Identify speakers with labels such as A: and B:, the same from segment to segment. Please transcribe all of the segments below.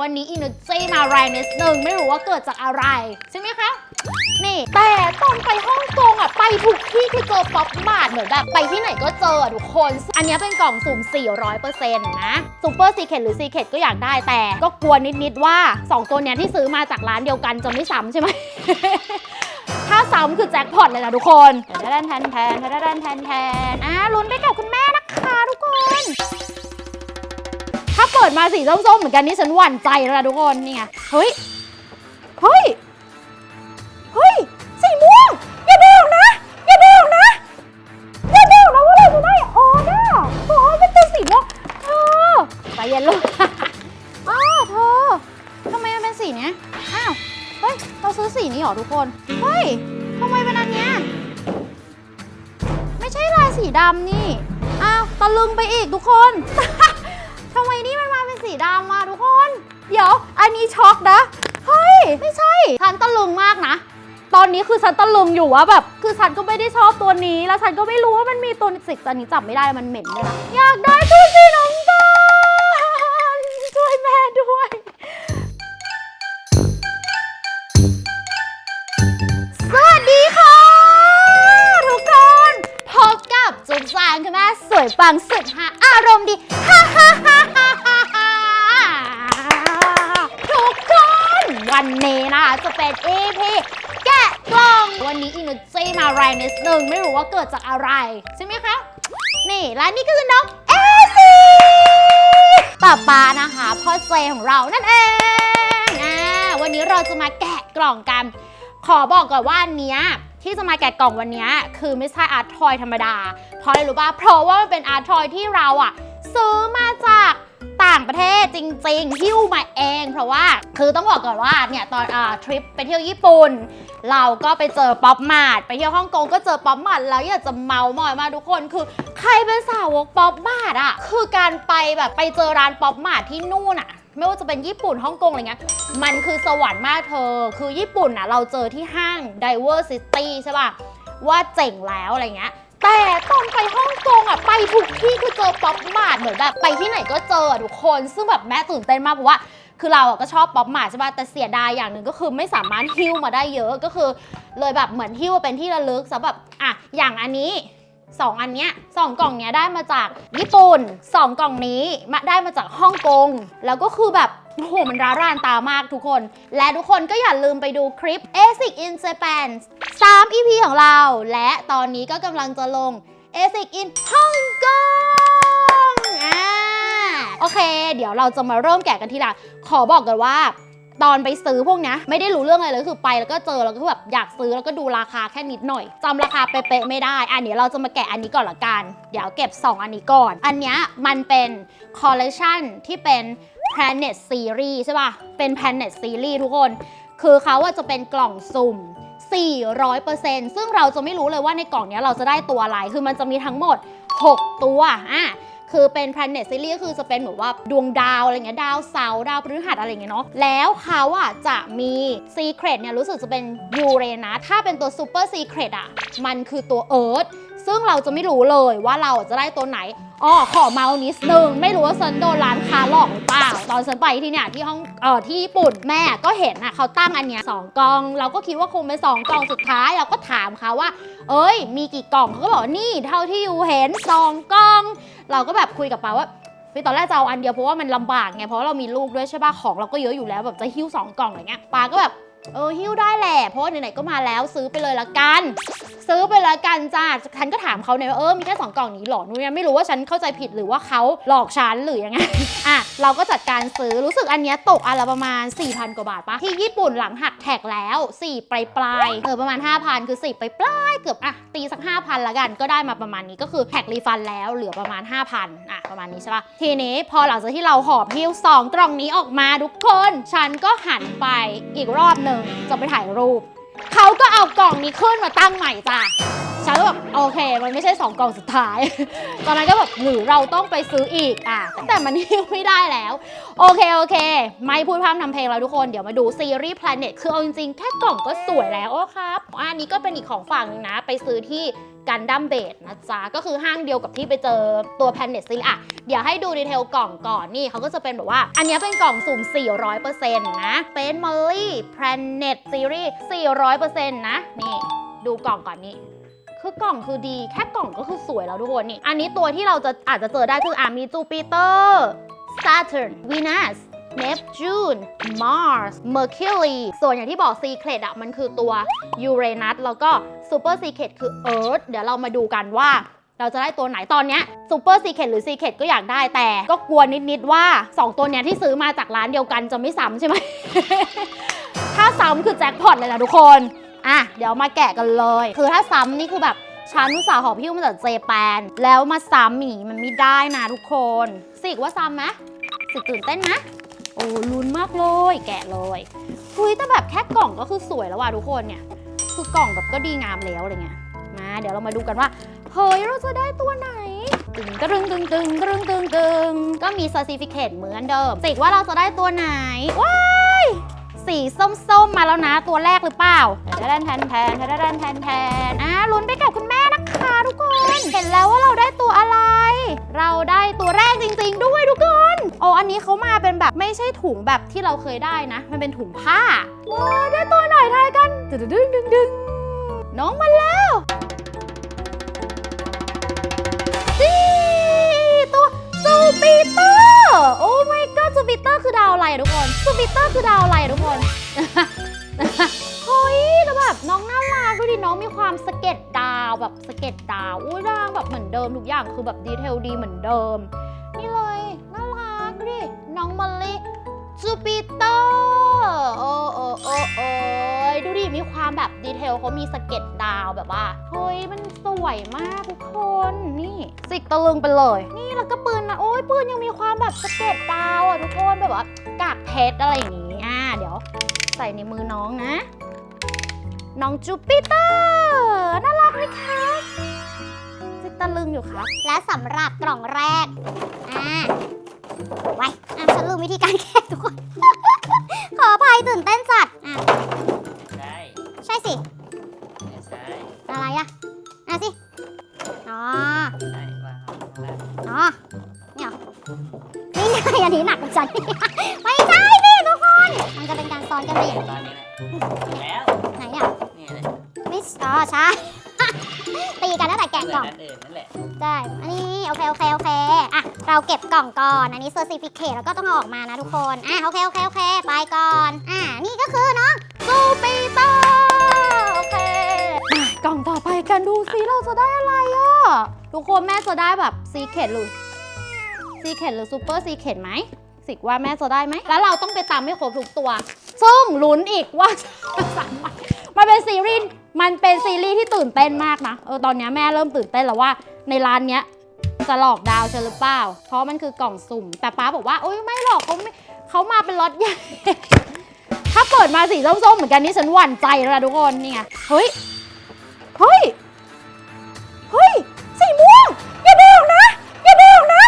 A: วันนี้อินเนอร์จีมาแรงนิดนึงไม่รู้ว่าเกิดจากอะไร ใช่ไหมคะ นี่แต่ตอนไปฮ่องกงอะ ไปทุกที่คือเจอป๊อปมาร์ทเหมือนแบบไปที่ไหนก็เจออะทุกคน อันนี้เป็นกล่องสุ่ม 400%นะซูเปอร์ซีเคทหรือซีเคทก็อยากได้แต่ก็กลัวนิดๆว่า 2 ตัวเนี้ยที่ซื้อมาจากร้านเดียวกันจะไม่ซ้ำใช่ไหมถ้าซ้ำคือแจ็คพอตเลยนะทุกคนแทนแทนแทนแทนแทนแทนแทนอะลุ้นไปกับคุณแม่นะคะทุกคน ถ้าเปิดมาสีส้มๆเหมือนกันนี่ฉันหวั่นใจแล้วนะทุกคนนี่ไงเฮ้ยเฮ้ยเฮ้ยสีม่วงอย่าบอกนะอย่าบอกนะอย่าบอกนะว่าเราจะได้ออเดอร์โอ้เป็นตัวสีม่วงเธอใจเย็นลูกอ้าวเธอทำไมมันเป็นสีเนี้ยอ้าวเฮ้ยเราซื้อสีนี้เหรอทุกคนเฮ้ยทำไมเป็นอันเนี้ยไม่ใช่ลายสีดำนี่อ้าวตะลึงไปอีกทุกคน ดำมาทุกคน เดี๋ยว อันนี้ช็อกนะ เฮ้ย ไม่ใช่ ฉันตะลึงมากนะ ตอนนี้คือฉันตะลึงอยู่ว่าแบบ คือฉันก็ไม่ได้ชอบตัวนี้ แล้วฉันก็ไม่รู้ว่ามันมีตัวสิกอันนี้จับไม่ได้ มันเหม็นด้วยนะอยากได้ตัวสีน้ำตาลช่วยแม่ด้วย สวัสดีค่ะ ทุกคน พบกับจุ๊บจางคุณแม่สวยปังสุดฮา จะเป็น EP แกะกล่อง วันนี้อินเนอร์จีมาแรงนิดนึงไม่รู้ว่าเกิดจากอะไร ใช่ไหมคะ นี่ และนี่ก็คือน้องเอซีป้าป้านะคะพ่อเจของเรานั่นเองอ่าวันนี้เราจะมาแกะกล่องกัน ขอบอกก่อนว่าอันเนี้ยที่จะมาแกะกล่องวันนี้คือไม่ใช่อาร์ตทอยธรรมดา เพราะอะไรรู้ป่ะเพราะว่ามันเป็นอาร์ตทอยที่เราอะซื้อมาจาก ต่างประเทศจริงๆหิ้วมาเอง เพราะว่าคือต้องบอกก่อนว่าเนี่ยตอนอ่าทริปไปเที่ยวญี่ปุ่น เราก็ไปเจอป๊อปมาร์ทไปเที่ยวฮ่องกงก็เจอป๊อปมาร์ทแล้วอยากจะเมามอยมาทุกคนคือ ใครเป็นสาวกป๊อปมาร์ทอะคือการไปแบบไปเจอร้านป๊อปมาร์ทที่นู่นอะไม่ว่าจะเป็นญี่ปุ่นฮ่องกงอะไรเงี้ย มันคือสวรรค์มากเธอ คือญี่ปุ่นน่ะเราเจอที่ห้าง Diversity ใช่ป่ะว่าเจ๋งแล้วอะไรเงี้ย แต่ตอนไปฮ่องกงอะไปทุกที่คือเจอป๊อปมาร์ทเหมือนแบบไปที่ไหนก็เจออะทุกคนซึ่งแบบแม่ตื่นเต้นมากเพราะว่า คือเราอะก็ชอบป๊อปมาร์ทใช่ป่ะแต่เสียดายอย่างหนึ่งก็คือไม่สามารถหิ้วมาได้เยอะก็คือ เลยแบบเหมือนหิ้วเป็นที่ระลึกสำหรับอะอย่างอันนี้ สองอันเนี้ยสองกล่องเนี้ยได้มาจากญี่ปุ่นสองกล่องนี้มาได้มาจากฮ่องกง แล้วก็คือแบบโอ้โหมันร้ารานตามากทุกคน และทุกคนก็อย่าลืมไปดูคลิป ASIC in Japan 3 EP ของเรา และตอนนี้ก็กำลังจะลง ASIC in ฮ่องกงอ่าโอเค เดี๋ยวเราจะมาเริ่มแกะกันทีละขอบอกกันว่า ตอนไปซื้อพวกนี้ไม่ได้รู้เรื่องอะไรเลยคือไปแล้วก็เจอแล้วก็แบบอยากซื้อแล้วก็ดูราคาแค่นิดหน่อยจำราคาเป๊ะๆไม่ได้ อันนี้เราจะมาแกะอันนี้ก่อนละกัน เดี๋ยวเก็บ 2 อันนี้ก่อน อันนี้มันเป็นคอลเลคชันที่เป็น Planet Series ใช่ป่ะ เป็น Planet Series ทุกคน คือเขาอะจะเป็นกล่องสุ่ม 400%ซึ่งเราจะไม่รู้เลยว่าในกล่องนี้เราจะได้ตัวอะไร คือมันจะมีทั้งหมด 6 ตัว อะ คือเป็น planet series ก็คือจะเป็นเหมือนว่าดวงดาวอะไรเงี้ยดาวเสาร์ดาวพฤหัสอะไรเงี้ยเนาะแล้วเขาอะจะมี secret เนี่ยรู้สึกจะเป็นยูเรนัสถ้าเป็นตัว super secret อะมันคือตัว earth ซึ่งเราจะไม่รู้เลยว่าเราจะได้ตัวไหนอ๋อขอเมาส์นิดนึงไม่รู้ว่าฉันโดนร้านค้าหลอกหรือเปล่า ตอนฉันไปที่เนี่ยที่ห้องเอ่อที่ญี่ปุ่นแม่ก็เห็นอะเขาตั้งอันเนี้ยสองกล่อง เราก็คิดว่าคงเป็นสองกล่องสุดท้ายเราก็ถามเขาว่า เอ้ย มีกี่กล่องเขาก็บอกนี่เท่าที่อยู่เห็นสองกล่อง เราก็แบบคุยกับปาว่าพี่ตอนแรกจะเอาอันเดียวเพราะว่ามันลำบากไงเพราะเรามีลูกด้วยใช่ป่ะของเราก็เยอะอยู่แล้วแบบจะหิ้วสองกล่องอะไรเงี้ยปาก็แบบเออหิ้วได้แหละเพราะว่าไหนๆก็มาแล้วซื้อไปเลยละกัน ซื้อไปและกันจ้าฉันก็ถามเขาเนี่ยว่าเออมีแค่สองกล่องนี้หรอหนูยังไม่รู้ว่าฉันเข้าใจผิดหรือว่าเขาหลอกฉันหรือยังไงอะเราก็จัดการซื้อรู้สึกอันเนี้ยตกอันละประมาณ 4,000 กว่าบาทปะที่ญี่ปุ่นหลังหักแท็กแล้ว4ปลายปลายๆเออประมาณ 5,000 คือ4ปลายปลายๆเกือบอะตีสัก 5,000 ละกันก็ได้มาประมาณนี้ก็คือแท็กรีฟันแล้วเหลือประมาณ 5,000อะประมาณนี้ใช่ปะทีนี้พอหลังจากที่เราหอบพิ้วสองกล่องนี้ออกมาทุกคน ฉันก็หันไปอีกรอบหนึ่งจะไปถ่ายรูป เขาก็เอากล่องนี้ขึ้นมาตั้งใหม่จ้ะฉันก็แบบโอเค มันไม่ใช่ 2 กล่องสุดท้าย ตอนนั้นก็แบบหรือเราต้องไปซื้ออีกอะแต่มันนี่ไม่ได้แล้ว โอเค โอเค ไม่พูดพร่ำทำเพลงแล้วทุกคนเดี๋ยวมาดูซีรีส์ Planet คือเอาจริงๆ แค่กล่องก็สวยแล้วโอ้ครับอะอันนี้ก็เป็นอีกของฝั่งนึงนะ ไปซื้อที่ กันดั้มเบดนะจ๊ะ ก็คือห้างเดียวกับที่ไปเจอตัว Planet ซีรีส์อะเดี๋ยวให้ดูดีเทลกล่องก่อนนี่เขาก็จะเป็นแบบว่า อันนี้เป็นกล่องสุ่ม 400%นะเป็น Molly Planet Series 400%นะนี่ ดูกล่องก่อนนี่คือกล่องคือดีแค่กล่องก็คือสวยแล้วทุกคนนี่ อันนี้ตัวที่เราจะอาจจะเจอได้คืออามีจูปิเตอร์ Saturn Venus Neptune Mars Mercury ส่วนอย่างที่บอก Secret อะมันคือตัว Uranus แล้วก็ Super Secret คือ Earth เดี๋ยวเรามาดูกันว่าเราจะได้ตัวไหนตอนเนี้ย Super Secret หรือ Secret ก็อยากได้แต่ ก็กลัวนิด ๆ ว่า 2 ตัวเนี้ยที่ซื้อมาจากร้านเดียวกันจะไม่ซ้ำใช่ไหม ถ้าซ้ำคือแจ็คพอตเลยนะทุกคน อะ เดี๋ยวมาแกะกันเลย คือถ้าซ้ำนี่คือแบบฉันอุตส่าห์หอบพิ้วมาจากเจแปน แล้วมาซ้ำหมีมันไม่ได้นะทุกคน สิกว่าซ้ำไหมสิกตื่นเต้นนะ โอ้ลุ้นมากเลย แกะเลยเฮ้ยแต่แบบแค่กล่องก็คือสวยแล้วว่ะทุกคนเนี่ย คือกล่องแบบก็ดีงามแล้วอะไรเงี้ยมาเดี๋ยวเรามาดูกันว่าเฮ้ยเราจะได้ตัวไหนตึงกระึงตึงตึงกระึงตึงตึงก็มี certificate เหมือนเดิมสิกว่าเราจะได้ตัวไหนว้ายสีส้มๆมาแล้วนะตัวแรกหรือเปล่าแทนแทนแทนแทนแทนแทนแทนอะลุ้นไปกับคุณแม่นะคะทุกคน เห็นแล้วว่าเราได้ตัวอะไร เราได้ตัวแรกจริงๆด้วย อันนี้เขามาเป็นแบบไม่ใช่ถุงแบบที่เราเคยได้นะ มันเป็นถุงผ้าว้าได้ตัวหนทายกันดึงดึงดึงดึงน้องมาแล้วนี่ตัวจูปิเตอร์โอ้ my god จูปิเตอร์คือดาวอะไรอะทุกคนจูปิเตอร์คือดาวอะไรอะทุกคนเฮ้ยแล้วแบบน้องน่ารักดูดิน้องมีความสเก็ดดาวแบบสเก็ดดาวอุ้ยร่างแบบเหมือนเดิมทุกอย่างคือแบบดีเทลดีเหมือนเดิม นี่เลย ดูดิ น้องมอลลี่จูปิเตอร์โอ้โอ้โอ้โอ้ยดูดิ มีความแบบดีเทลเขามีสะเก็ดดาวแบบว่า เฮ้ย มันสวยมากทุกคน นี่สิกตะลึงไปเลย นี่แล้วก็ปืนนะโอ้ยปืนยังมีความแบบสะเก็ดดาวอะทุกคนแบบว่ากากเพชรอะไรอย่างงี้ อ่า เดี๋ยวใส่ในมือน้องนะ น้องจูปิเตอร์น่ารักไหมคะจิตตะลึงอยู่ครับ
B: และสำหรับกล่องแรก อ่า ไว้อะฉันลืมวิธีการแกะทุกคน ขออภัยตื่นเต้นจัดอะ
C: ใช่
B: ใช่สิ ก่อนอั
C: นนี้
B: เซอร์ติฟิเคตแล้วก็ต้องเอาออกมานะทุกคน อะโอเคโอเคโอเค ไปก่อน อะนี่ก็คือน้องซูปีเตอร์โอเค
A: กล่องต่อไปกันดูซิเราจะได้อะไรอะ ทุกคนแม่จะได้แบบซีเคดหรือซีเคดหรือซูเปอร์ซีเคดไหม สิกว่าแม่จะได้ไหม แล้วเราต้องไปตามให้ครบทุกตัว ซึ่งลุ้นอีกว่าจะสามารถมันเป็นซีรีส์ มันเป็นซีรีส์ที่ตื่นเต้นมากนะ เออตอนเนี้ยแม่เริ่มตื่นเต้นแล้วว่าในร้านเนี้ย จะหลอกดาวฉันหรือเปล่า เพราะมันคือกล่องสุ่ม แต่ป้าบอกว่าโอ๊ยไม่หรอกเขาไม่เขามาเป็นล็อตใหญ่ ถ้าเปิดมาสีส้มๆเหมือนกันนี่ฉันหวั่นใจแล้วนะทุกคนนี่ไงเฮ้ยเฮ้ยเฮ้ยสีม่วงอย่าดึงนะอย่าดึงนะ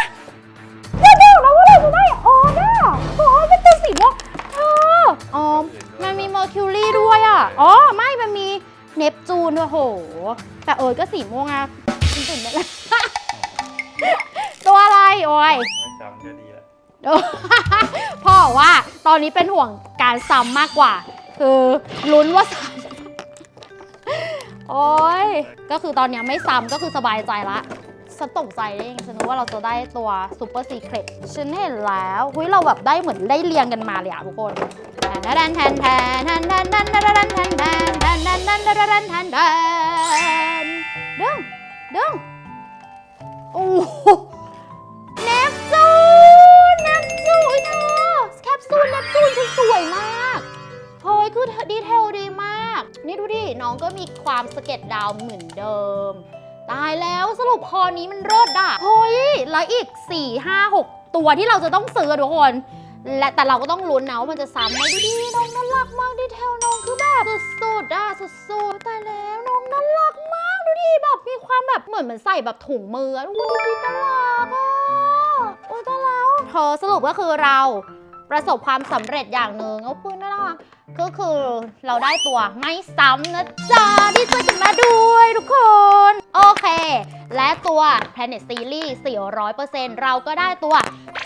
A: อย่าดึงนะว่าเราจะได้ออน่ะออเป็นตัวสีม่วงเอออ๋อมันมีเมอร์คิวรีด้วยอะอ๋อไม่มันมีเนปจูนด้วยโห แต่เออก็สีม่วงอะ ตัวอะไรโอ้ย
D: ไม่จำก็ดีแล้ว
A: เออพ่อบอกว่าตอนนี้เป็นห่วงการซ้ำมากกว่า คือลุ้นว่าซ้ำโอ้ยก็คือตอนเนี้ยไม่ซ้ำก็คือสบายใจละฉันตกใจได้ยังฉันนึกว่าเราจะได้ตัวซูเปอร์ซีเครตฉันเห็นแล้วเฮ้ยเราแบบได้เหมือนได้เรียงกันมาเลยอะทุกคนแทนแทนแทนแทนแทนแทนแทนแทนแทนแทนแทนแทนแทนแทนแทนแทนแทนดึงดึงโอ้ ปซูลเนปจูนคือสวยมากเฮ้ยคือดีเทลดีมาก นี่ดูดิ น้องก็มีความสเก็ตดาวเหมือนเดิม ตายแล้วสรุปคอนี้มันเลิศอะเฮ้ย แล้วอีก 4 5 6 ตัวที่เราจะต้องซื้อทุกคน และแต่เราก็ต้องลุ้นนะว่ามันจะซ้ำไหมดูดิ น้องน่ารักมากดีเทลน้องคือแบบสุดๆอะสุดๆตายแล้วน้องน่ารักมากดูดิแบบมีความแบบเหมือนเหมือนใส่แบบถุงมืออะดูดิน่ารักอะโอ้ตายแล้วเธอสรุปก็คือเรา ประสบความสำเร็จอย่างหนึ่งเอาปืนน่ารักก็คือเราได้ตัวไม่ซ้ำนะจ๊ะดีใจกันมาด้วยทุกคน โอเค และตัว Planet Series 400%เราก็ได้ตัว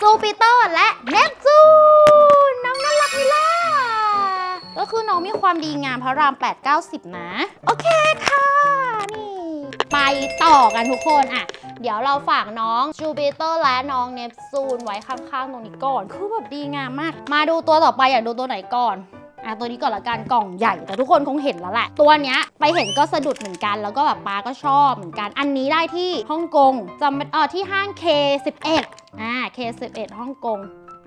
A: จูปิเตอร์และเนปจูนน้องน่ารักนี่ล่ะก็คือน้องมีความดีงามพระราม 8 90 นะ โอเคค่ะ นี่ ไปต่อกันทุกคนอะ เดี๋ยวเราฝากน้องจูปิเตอร์และน้องเนปซูนไว้ข้างๆตรงนี้ก่อน คือแบบดีงามมาก มาดูตัวต่อไปอยากดูตัวไหนก่อนอะตัวนี้ก่อนละกันกล่องใหญ่แต่ทุกคนคงเห็นแล้วแหละ ตัวเนี้ยไปเห็นก็สะดุดเหมือนกันแล้วก็แบบป้าก็ชอบเหมือนกัน อันนี้ได้ที่ฮ่องกงจำเป็นเออที่ห้าง K11 อ่า K11 ฮ่องกง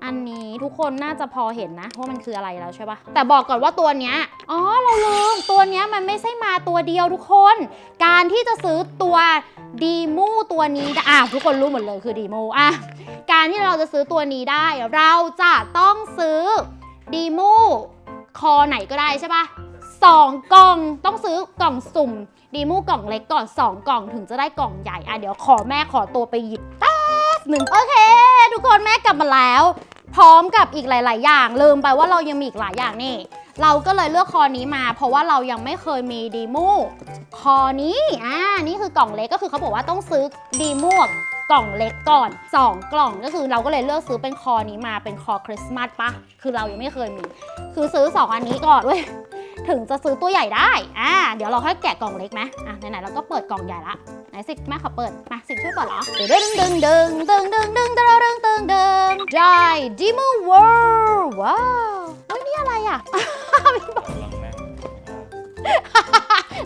A: อันนี้ทุกคนน่าจะพอเห็นนะว่ามันคืออะไรแล้วใช่ปะแต่บอกก่อนว่าตัวเนี้ยอ๋อเราลืมตัวเนี้ยมันไม่ใช่มาตัวเดียวทุกคน การที่จะซื้อตัวดีมูตัวนี้ได้อะทุกคนรู้หมดเลยคือดีมูอะการที่เราจะซื้อตัวนี้ได้เราจะต้องซื้อดีมูคอไหนก็ได้ใช่ปะสองกล่องต้องซื้อกล่องสุ่ม ดีมูกล่องเล็กก่อนสองกล่องถึงจะได้กล่องใหญ่อะเดี๋ยวขอแม่ขอตัวไปหยิบแป๊บ หนึ่งโอเค ทุกคนแม่กลับมาแล้ว พร้อมกับอีกหลาย ๆ อย่างลืมไปว่าเรายังมีอีกหลายอย่างนี่ เราก็เลยเลือกคอนี้มา เพราะว่าเรายังไม่เคยมีดีมูคอนี้อ่านี่คือกล่องเล็กก็คือเขาบอกว่าต้องซื้อดีมูกล่องเล็กก่อน 2 กล่องก็คือเราก็เลยเลือกซื้อเป็นคอนี้มาเป็นคอคริสต์มาสปะคือเรายังไม่เคยมี คือซื้อ 2 อันนี้ก่อนเว้ย ถึงจะซื้อตัวใหญ่ได้ อ่า เดี๋ยวเราค่อยแกะกล่องเล็กไหมอะไหนๆเราก็เปิดกล่องใหญ่ละ ไหนสิแม่ขอเปิด มาสิช่วยเปิดเหรอดึงดึงดึงดึงดึงดึงดึงดึงดึงดึงได้ดิมูเวิร์ว้าวเฮ้ยนี่อะไรอะ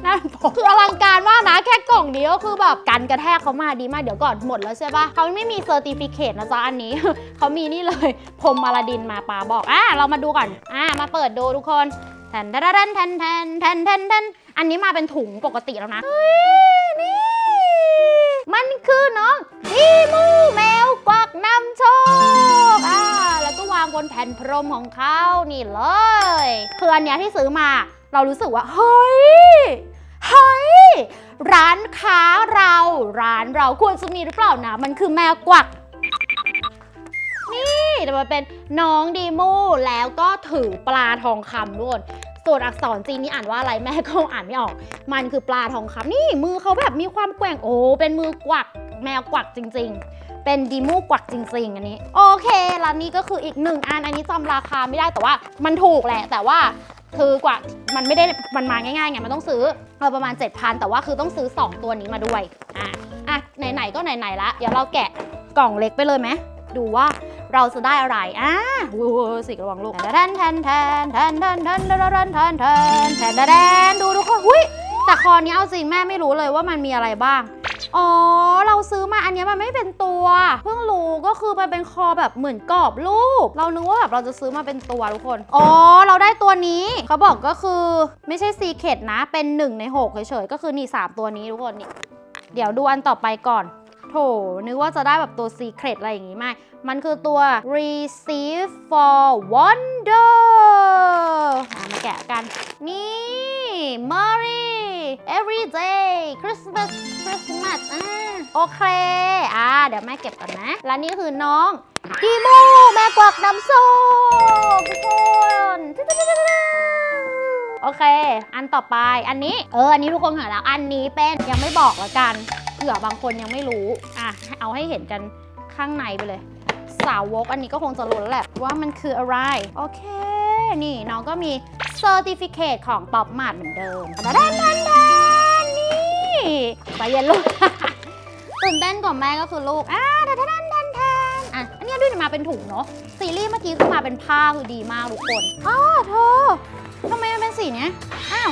A: นั่นคืออลังการมากนะ แค่กล่องนี้ก็คือแบบกันกระแทกเขามาดีมาก เดี๋ยวก่อนหมดแล้วใช่ปะเขาไม่มีเซอร์ติฟิเคตนะจ๊ะอันนี้ เขามีนี่เลยพรมมาลาดินมาปาบอกอะเรามาดูก่อนอะมาเปิดดูทุกคน แทนแทนแทนแทนแทนแทนแทนอันนี้มาเป็นถุงปกติแล้วนะเฮ้ยนี่มันคือน้องอีมูแมวกวักนำโชคอ่าแล้วก็วางบนแผ่นพรมของเขานี่เลยคืออันเนี้ยที่ซื้อมาเรารู้สึกว่าเฮ้ยเฮ้ยร้านค้าเรา ร้านเราควรจะมีหรือเปล่านะ มันคือแมวกวัก นี่แต่มันเป็นน้องดีมูแล้วก็ถือปลาทองคำด้วยส่วนอักษรจีนนี่อ่านว่าอะไรแม่ก็อ่านไม่ออก มันคือปลาทองคำนี่มือเขาแบบมีความแกว่งโอ้เป็นมือกวักแมวกวักจริง ๆ เป็นดีมูกวักจริง ๆ อันนี้ โอเคแล้วนี่ก็คืออีกหนึ่งอันอันนี้จำราคาไม่ได้แต่ว่ามันถูกแหละ แต่ว่าคือกว่ามันไม่ได้มันมาง่ายๆไงมันต้องซื้อเออประมาณ 7,000 แต่ว่าคือต้องซื้อ 2 ตัวนี้มาด้วย อะอะไหนๆก็ไหนๆละเดี๋ยวเราแกะกล่องเล็กไปเลยไหมดูว่า เราจะได้อะไรอะวูสิระวังลูกแทนแทนแทนแทนแทนแทนแทนแทนแทนแทนแทนแทนดูทุกคนหุ้ยแต่คอนี้เอาจริงแม่ไม่รู้เลยว่ามันมีอะไรบ้าง อ๋อ เราซื้อมาอันนี้มันไม่เป็นตัว เพิ่งรู้ก็คือมันเป็นคอแบบเหมือนกรอบรูป เรานึกว่าแบบเราจะซื้อมาเป็นตัวทุกคน อ๋อ เราได้ตัวนี้เขาบอกก็คือไม่ใช่ซีเคดนะ เป็น 1 ใน 6 เฉยๆ ก็คือนี่ 3 ตัวนี้ทุกคนนี่ เดี๋ยวดูอันต่อไปก่อน โถ นึกว่าจะได้แบบตัว Secret อะไรอย่างงี้ไม่ มันคือตัว Receive for Wonder อะมาแกะกัน นี่ Merry Everyday Christmas Christmas อ่าโอเค อ่า เดี๋ยวแม่เก็บก่อนนะ และนี่คือน้องดีโมแม่กวักน้ำส้มทุกคนโอเค อันต่อไป อันนี้ เออ อันนี้ทุกคนเห็นแล้ว อันนี้เป็น ยังไม่บอกละกัน ผื่อบางคนยังไม่รู้อะเอาให้เห็นกันข้างในไปเลย สาวกอันนี้ก็คงจะรู้แล้วแหละว่ามันคืออะไร โอเค นี่น้องก็มีเซอร์ติฟิเคตของป๊อปมาร์ทเหมือนเดิมดันดันดันดันนี่ไปเย็นลูกตื่นเต้นกว่าแม่ก็คือลูกอ่าดันดันดันดันอะอันนี้ด้วยมาเป็นถุงเนาะซีรีส์เมื่อกี้คือมาเป็นผ้าคือดีมากทุกคนอ้าเธอทำไมมันเป็นสีเนี้ยอ้าว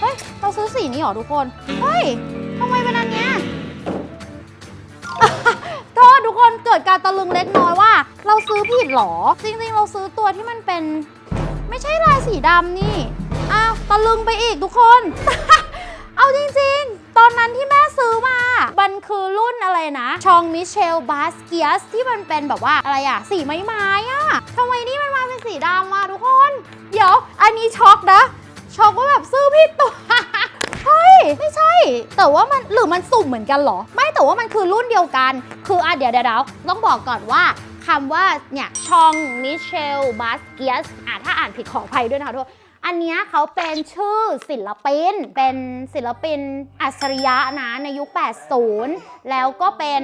A: เฮ้ยเราซื้อสีนี้เหรอทุกคนเฮ้ย กิดการตะลึงเล็กน้อยว่า เราซื้อผิดหรอ จริงๆ เราซื้อตัวที่มันเป็น ไม่ใช่ลายสีดำนี่ อ้าวตะลึงไปอีกทุกคน เอาจริงๆ ตอนนั้นที่แม่ซื้อมา มันคือรุ่นอะไรนะ ชองมิเชลบาสเกียสที่มันเป็นแบบว่าอะไรอะสีไม้ไม้อะทำไมนี่มันมาเป็นสีดำมาทุกคน เดี๋ยว อันนี้ช็อกนะ ช็อกว่าแบบซื้อผิดตัว ไม่ใช่ แต่ว่ามันหรือมันสุ่มเหมือนกันเหรอ ไม่แต่ว่ามันคือรุ่นเดียวกัน คืออะเดี๋ยวเดี๋ยวเดี๋ยวต้องบอกก่อนว่าคำว่าเนี่ยชองมิเชลบาสเกียสอะถ้าอ่านผิดขออภัยด้วยนะคะทุกคนอันเนี้ยเขาเป็นชื่อศิลปิน เป็นศิลปินอัจฉริยะนะในยุค 80 แล้วก็เป็น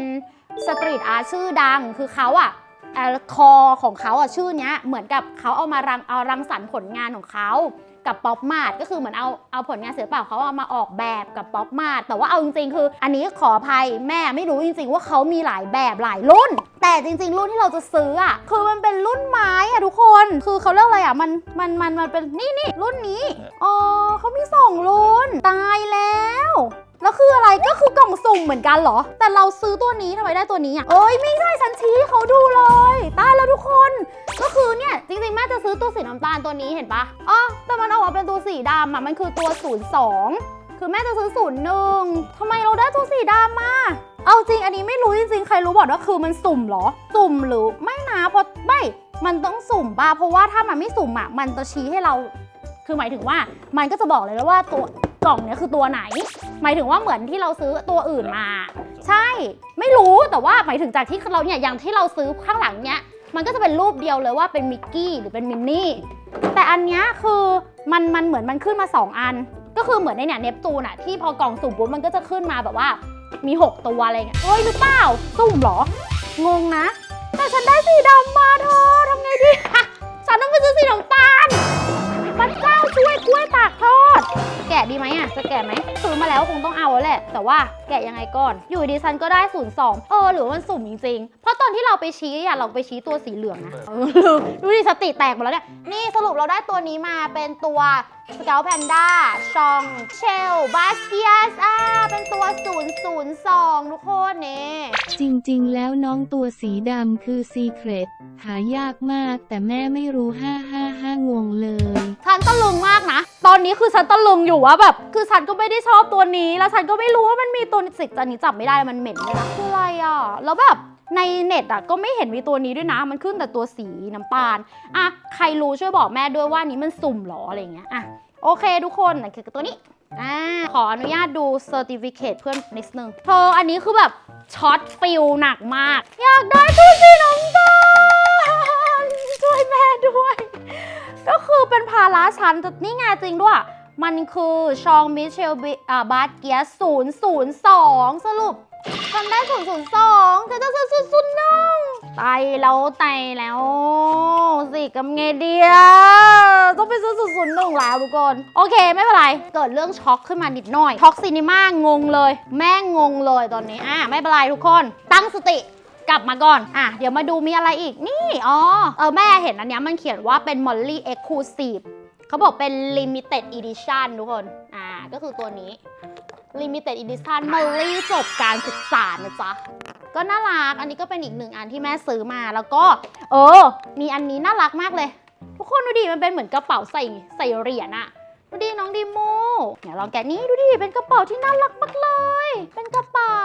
A: สตรีทอาร์ตชื่อดัง คือเขาอะเอ่อคอของเขาอะชื่อเนี้ยเหมือนกับเขาเอามารังเอารังสรรค์ผลงานของเขา กับป๊อปมาดก็คือเหมือนเอาเอาผลงานศิลปะของเขาเอามาออกแบบกับป๊อปมาดแต่ว่าเอาจริงๆ คือ อันนี้ขออภัยแม่ไม่รู้จริงๆ ว่าเขามีหลายแบบหลายรุ่น แต่จริง ๆ รุ่นที่เราจะซื้ออะคือมันเป็นรุ่นไม้อะทุกคน คือเขาเรียกอะไรอะมันมันมันมันเป็นนี่นี่รุ่นนี้อ๋อเขามีสองรุ่นตายแล้ว แล้วคืออะไรก็คือกล่องสุ่มเหมือนกันเหรอ แต่เราซื้อตัวนี้ทำไมได้ตัวนี้อะเอ้ยไม่ใช่ฉันชี้ให้เขาดูเลยตายแล้วทุกคน ก็คือเนี่ยจริงๆแม่จะซื้อตัวสีน้ำตาลตัวนี้เห็นปะอ๋อแต่มันออกมาเป็นตัวสีดำอะมันคือตัว 02 คือแม่จะซื้อ01ทำไมเราได้ตัวสีดำมาเอาจริงอันนี้ไม่รู้จริงๆใครรู้บอกว่าคือมันสุ่มเหรอ สุ่มหรือไม่นะเพราะไม่มันต้องสุ่มป่ะเพราะว่าถ้ามันไม่สุ่มอะมันจะชี้ให้เรา คือหมายถึงว่ามันก็จะบอกเลยแล้วว่าตัว กล่องเนี้ยคือตัวไหน หมายถึงว่าเหมือนที่เราซื้อตัวอื่นมา ใช่ ไม่รู้แต่ว่าหมายถึงจากที่เราเนี่ยอย่างที่เราซื้อข้างหลังเนี้ยมันก็จะเป็นรูปเดียวเลยว่าเป็นมิกกี้หรือเป็นมินนี่ แต่อันเนี้ยคือมันมันเหมือนมันขึ้นมา 2 อัน ก็คือเหมือนในเนี่ยเนปจูนอะที่พอกล่องสุ่มปุ๊บมันก็จะขึ้นมาแบบว่ามี 6 ตัวอะไรเงี้ยเฮ้ยหรือเปล่าสุ่มเหรอ งงนะ แต่ฉันได้สีดำมาเธอทำไงดี ฉันต้องไปซื้อสีน้ำตาล ดีไหมอะจะแกะไหมซื้อมาแล้วคงต้องเอาแล้วแหละ แต่ว่าแกะยังไงก่อน อยู่ดีซันก็ได้ 02 เออ หรือมันสุ่มจริงๆ เพราะตอนที่เราไปชี้อะเราไปชี้ตัวสีเหลืองนะเออลืมดูดิสติแตกหมดแล้วเนี่ยนี่สรุปเราได้ตัวนี้มาเป็นตัว สเกลแพนด้าชองเชลบาสเกียสอ่าเป็นตัว 002 ทุกคนนี่
D: จริงๆ แล้วน้องตัวสีดำคือซีเครตหายากมากแต่แม่ไม่รู้555งงเลย
A: ฉันตะลึงมากนะ ตอนนี้คือฉันตะลึงอยู่ว่าแบบ คือฉันก็ไม่ได้ชอบตัวนี้ แล้วฉันก็ไม่รู้ว่ามันมีตัวสิกอันนี้จับไม่ได้มันเหม็นเลยนะคืออะไรอะ แล้วแบบ ในเน็ตอะก็ไม่เห็นมีตัวนี้ด้วยนะ มันขึ้นแต่ตัวสีน้ำตาลอะใครรู้ช่วยบอกแม่ด้วยว่านี้มันสุ่มหรออะไรเงี้ยอะโอเคทุกคนนั่นคือตัวนี้อ่าขออนุญาตดูเซอร์ติฟิเคเพื่อนนิดนึงเธออันนี้คือแบบช็อตฟิลหนักมาก อยากได้ตัวสีน้ำตาลช่วยแม่ด้วย ก็คือเป็นภาระฉันแต่นี่ไงจริงด้วย มันคือชองมิเชลบาร์เกียศูนย์ศูนย์สองสรุป จำได้ศูนย์ศูนย์สองแต่จะศูนย์ศูนย์ศูนย์หนึ่งไตแล้วไตแล้วสิกำไงเดียต้องไปซื้อศูนย์ศูนย์หนึ่งแล้วทุกคน โอเคไม่เป็นไร เกิดเรื่องช็อกขึ้นมานิดหน่อยช็อกซีนิม่างงเลย แม่งงเลยตอนนี้อะไม่เป็นไรทุกคน ตั้งสติกลับมาก่อน อะ เดี๋ยวมาดูมีอะไรอีก นี่ อ๋อ เออ แม่เห็นอันนี้มันเขียนว่าเป็น Molly Exclusive เขาบอกเป็น Limited Edition ทุกคน ก็คือตัวนี้ Limited Edition Molly จบการศึกษานะจ๊ะ ก็น่ารัก อันนี้ก็เป็นอีกหนึ่งอันที่แม่ซื้อมา แล้วก็ เออ มีอันนี้น่ารักมากเลย ทุกคนดูดิ มันเป็นเหมือนกระเป๋าใส่ใส่เหรียญอะ ดูดิน้องดีโมเดี๋ยวลองแกะนี่ดูดิเป็นกระเป๋าที่น่ารักมากเลย เป็นกระเป๋า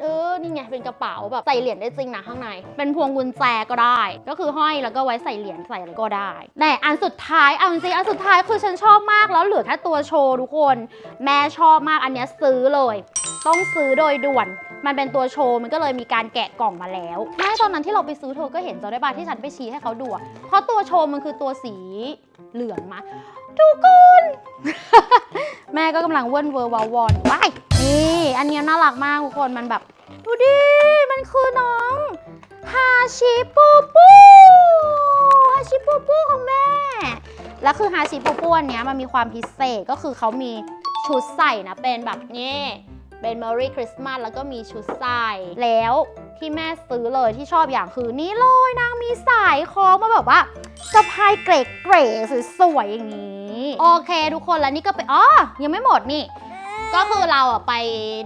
A: เออนี่ไงเป็นกระเป๋าแบบใส่เหรียญได้จริงนะข้างใน เป็นพวงกุญแจก็ได้ ก็คือห้อยแล้วก็ไว้ใส่เหรียญใส่อะไรก็ได้แต่อันสุดท้ายเอาจริงอันสุดท้ายคือฉันชอบมากแล้วเหลือแค่ตัวโชว์ทุกคน แม่ชอบมากอันนี้ซื้อเลย ต้องซื้อโดยด่วนมันเป็นตัวโชว์ มันก็เลยมีการแกะกล่องมาแล้วไม่ตอนนั้นที่เราไปซื้อเธอก็เห็นจอได้ป่ะที่ฉันไปชี้ให้เขาดู เพราะตัวโชว์มันคือตัวสีเหลืองมา ทุกคน แม่ก็กำลังเว่นเวอร์วาวอนว้ายนี่อันนี้น่ารักมากทุกคนมันแบบ ดูดิ มันคือน้องฮาชิปูปูฮาชิปูปูของแม่ แล้วคือฮาชิปูปูอันเนี้ยมันมีความพิเศษก็คือเขามีชุดใส่นะ เป็นแบบนี้เป็น Merry Christmas แล้วก็มีชุดใส่แล้วที่แม่ซื้อเลยที่ชอบอย่างคือนี่เลยนางมีสายคล้องมาแบบว่าสะพายเกรกเกรสวยๆอย่างนี้ โอเคทุกคนแล้วนี่ก็เป็นอ๋อยังไม่หมดนี่ ก็คือเราอะไป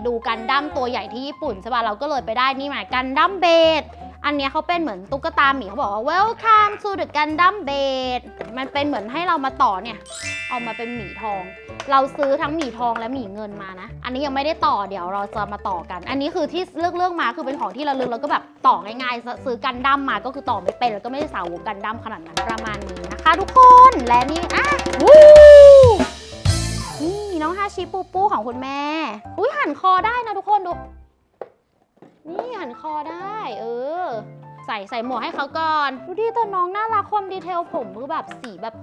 A: ดูกันดั้มตัวใหญ่ที่ญี่ปุ่นใช่ป่ะเราก็เลยไปได้นี่มากันดั้มเบด อันเนี้ยเขาเป็นเหมือนตุ๊กตาหมีเขาบอกว่า welcome to the Gundam bed มันเป็นเหมือนให้เรามาต่อเนี่ยเอามาเป็นหมีทอง เราซื้อทั้งหมีทองและหมีเงินมานะ อันนี้ยังไม่ได้ต่อเดี๋ยวเราจะมาต่อกัน อันนี้คือที่เลือกเลือกมาคือเป็นของที่เระลึกแล้วก็แบบต่อง่ายๆ ซื้อกันดั้มมาก็คือต่อไม่เป็นแล้วก็ไม่ได้สาวกกันดั้มขนาดนั้นประมาณนี้นะคะทุกคนและนี่อะวู้นี่น้องฮาชิปูปูของคุณแม่ อุ้ยหันคอได้นะทุกคนดู นี่หันคอได้ เออ ใส่ใส่หมวกให้เขาก่อน ดูดิแต่น้องน่ารักความดีเทลผมคือแบบสีแบบ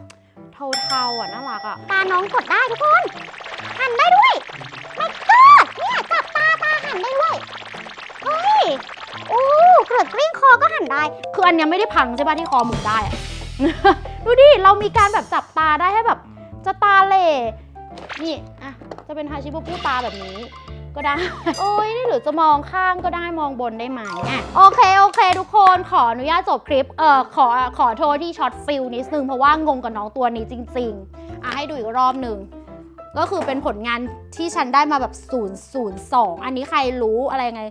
A: เทาๆอะน่ารักอะ
B: ตาน้องกดได้ทุกคนหันได้ด้วยไม่กอดเนี่ยจับตาตาหันได้ด้วย เฮ้ยโอ้เกิดกลิ้งคอก็หันได้
A: คืออันเนี้ยไม่ได้พังใช่ป่ะที่คอหมุนได้อะดูดิ เรามีการแบบจับตาได้ให้แบบ จะตาเหล่นี่ อะ จะเป็นฮาชิบุปุตาแบบนี้ ก็ได้ โอ้ยนี่หรือจะมองข้างก็ได้มองบนได้ไหมอะโอเคโอเค ทุกคนขออนุญาตจบคลิปเอ่อขอขอโทษที่ช็อตฟิลนิดนึงเพราะว่างงกับน้องตัวนี้จริงๆอะให้ดูอีกรอบหนึ่งก็คือเป็นผลงานที่ฉันได้มาแบบ 002 อันนี้ใครรู้อะไรไง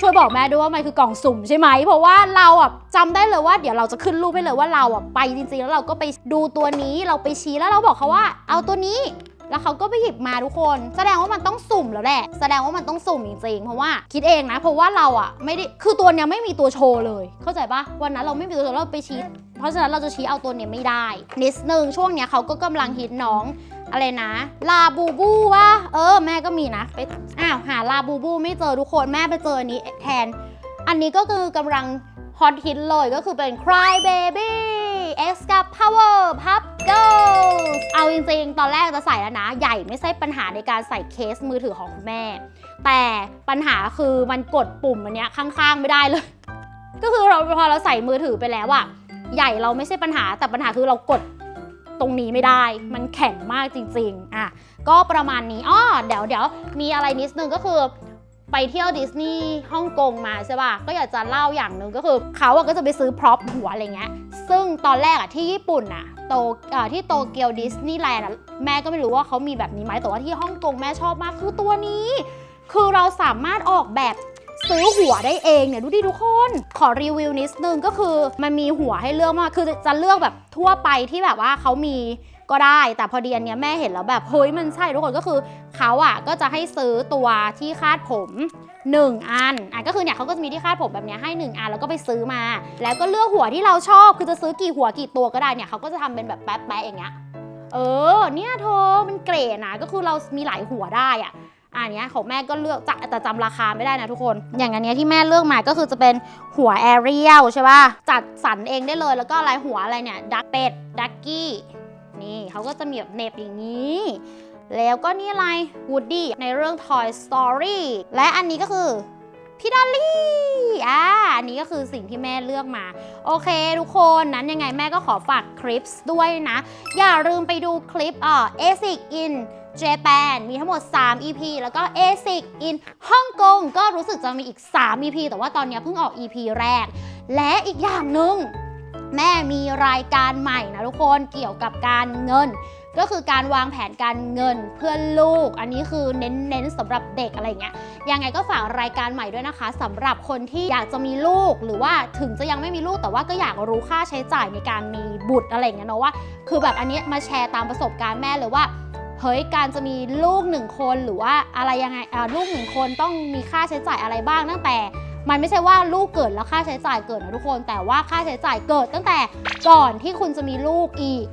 A: ช่วยบอกแม่ด้วยว่ามันคือกล่องสุ่มใช่ไหม เพราะว่าเราอะจำได้เลยว่าเดี๋ยวเราจะขึ้นรูปให้เลยว่าเราอะไปจริงๆ แล้วเราก็ไปดูตัวนี้เราไปชี้แล้วเราบอกเขาว่า เอาตัวนี้ แล้วเขาก็ไปหยิบมาทุกคน แสดงว่ามันต้องสุ่มแล้วแหละ แสดงว่ามันต้องสุ่มจริงๆ เพราะว่าคิดเองนะ เพราะว่าเราอะไม่ได้ คือตัวเนี้ยไม่มีตัวโชว์เลย เข้าใจปะวันนั้นเราไม่มีตัวโชว์เราไปชี้ เพราะฉะนั้นเราจะชี้เอาตัวเนี้ยไม่ได้ นิดนึงช่วงเนี้ยเขาก็กำลังฮิตน้องอะไรนะ ลาบูบูวะเออ แม่ก็มีนะไปอ้าวหาลาบูบูไม่เจอทุกคนแม่ไปเจออันนี้แทน อันนี้ก็คือกำลังฮอตฮิตเลยก็คือเป็น Cry Baby X กับ Power Pup Girls เอาจริงๆ ตอนแรกจะใส่แล้วนะ ใหญ่ไม่ใช่ปัญหาในการใส่เคสมือถือของคุณแม่ แต่ปัญหาคือมันกดปุ่มอันเนี้ยข้างๆ ไม่ได้เลย ก็คือเราพอเราใส่มือถือไปแล้วอะใหญ่เราไม่ใช่ปัญหา แต่ปัญหาคือเรากดตรงนี้ไม่ได้ มันแข็งมากจริงๆ อะ ก็ประมาณนี้ อ้อ เดี๋ยวเดี๋ยวมีอะไรนิดนึงก็คือ ไปเที่ยวดิสนีย์ฮ่องกงมาใช่ป่ะ ก็อยากจะเล่าอย่างหนึ่งก็คือ เขาอะก็จะไปซื้อพร็อพหัวอะไรเงี้ย ซึ่งตอนแรกอะที่ญี่ปุ่นอะโตเอ่อที่โตเกียวดิสนีย์แลนด์แม่ก็ไม่รู้ว่าเขามีแบบนี้ไหมแต่ว่าที่ฮ่องกงแม่ชอบมากคือตัวนี้ คือเราสามารถออกแบบซื้อหัวได้เองเนี่ยดูดิทุกคน ขอรีวิวนิดนึงก็คือมันมีหัวให้เลือกมากคือจะเลือกแบบทั่วไปที่แบบว่าเขามี ก็ได้ แต่พอดีอันเนี้ยแม่เห็นแล้วแบบเฮ้ยมันใช่ทุกคนก็คือเขาอะก็จะให้ซื้อตัวที่คาดผม 1 อันอะก็คือเนี่ยเขาก็จะมีที่คาดผมแบบเนี้ยให้ 1 อันแล้วก็ไปซื้อมา แล้วก็เลือกหัวที่เราชอบคือจะซื้อกี่หัวกี่ตัวก็ได้เนี่ยเขาก็จะทำเป็นแบบแป๊ะๆอย่างเงี้ยเออเนี่ยเธอมันเกรดนะก็คือเรามีหลายหัวได้อะอันเนี้ยของแม่ก็เลือกจะแต่จำราคาไม่ได้นะทุกคน อย่างอันเนี้ยที่แม่เลือกมาก็คือจะเป็นหัวแอเรียลใช่ป่ะ จัดสรรเองได้เลยแล้วก็อะไรหัวอะไรเนี่ย ดักเป็ด ดักกี้ นี่เขาก็จะมีแบบเน็บอย่างนี้ แล้วก็นี่อะไรวูดดี้ในเรื่อง Toy Story และอันนี้ก็คือพี่ดอลลี่ อ่า อันนี้ก็คือสิ่งที่แม่เลือกมา โอเค ทุกคนนั้นยังไงแม่ก็ขอฝากคลิปด้วยนะ อย่าลืมไปดูคลิปเอ่อ ASIC in Japan มีทั้งหมด 3 EP แล้วก็ ASIC in ฮ่องกงก็รู้สึกจะมีอีก 3 EP แต่ว่าตอนนี้เพิ่งออก EP แรก และอีกอย่างหนึ่ง แม่มีรายการใหม่นะทุกคนเกี่ยวกับการเงิน ก็คือการวางแผนการเงินเพื่อลูก อันนี้คือเน้นเน้นสำหรับเด็กอะไรเงี้ยยังไงก็ฝากรายการใหม่ด้วยนะคะสำหรับคนที่อยากจะมีลูกหรือว่าถึงจะยังไม่มีลูกแต่ว่าก็อยากรู้ค่าใช้จ่ายในการมีบุตรอะไรเงี้ยเนาะว่า คือแบบอันนี้มาแชร์ตามประสบการณ์แม่เลยว่าเฮ้ยการจะมีลูกหนึ่งคนหรือว่าอะไรยังไงลูกหนึ่งคนต้องมีค่าใช้จ่ายอะไรบ้างตั้งแต่ มันไม่ใช่ว่าลูกเกิดแล้วค่าใช้จ่ายเกิดนะทุกคน แต่ว่าค่าใช้จ่ายเกิดตั้งแต่ก่อนที่คุณจะมีลูกอีก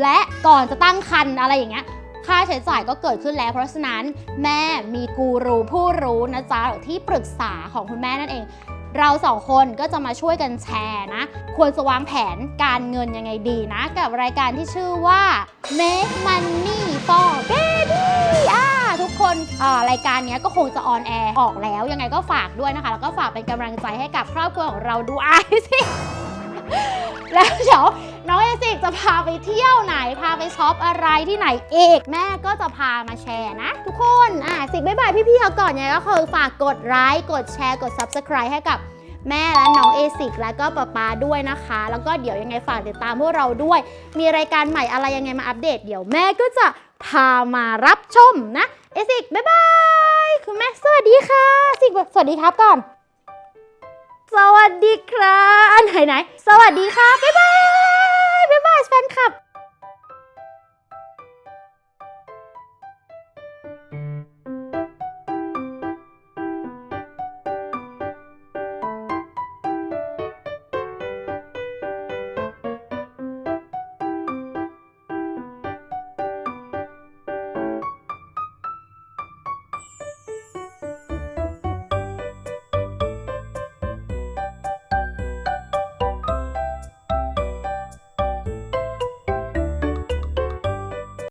A: และก่อนจะตั้งครรภ์อะไรอย่างเงี้ยค่าใช้จ่ายก็เกิดขึ้นแล้ว เพราะฉะนั้นแม่มีกูรูผู้รู้นะจ๊ะที่ปรึกษาของคุณแม่นั่นเอง เราสองคนก็จะมาช่วยกันแชร์นะ ควรจะวางแผนการเงินยังไงดีนะ กับรายการที่ชื่อว่า Make Money for Baby อ่า คนรายการนี้ก็คงจะออนแอร์ออกแล้ว ยังไงก็ฝากด้วยนะคะ แล้วก็ฝากเป็นกำลังใจให้กับครอบครัวของเราดูอายสิแล้วเดี๋ยวน้องเอซิกจะพาไปเที่ยวไหน พาไปช็อปอะไรที่ไหนอีก แม่ก็จะพามาแชร์นะ ทุกคน อะสิกบ๊ายบายพี่ๆเขาก่อนเนี่ยก็คือฝากกดไลค์กดแชร์กด Subscribe ให้กับแม่และน้องเอซิกแล้วก็ป๊าป๊าด้วยนะคะ แล้วก็เดี๋ยวยังไงฝากติดตามพวกเราด้วย มีรายการใหม่อะไรยังไงมาอัปเดตเดี๋ยวแม่ก็จะ พามารับชมนะ เอซิกบ๊ายบายคุณแม่สวัสดีค่ะสิกสวัสดีครับก่อน สวัสดีครับไหนไหน สวัสดีค่ะบ๊ายบายบ๊ายบายแฟนคลับ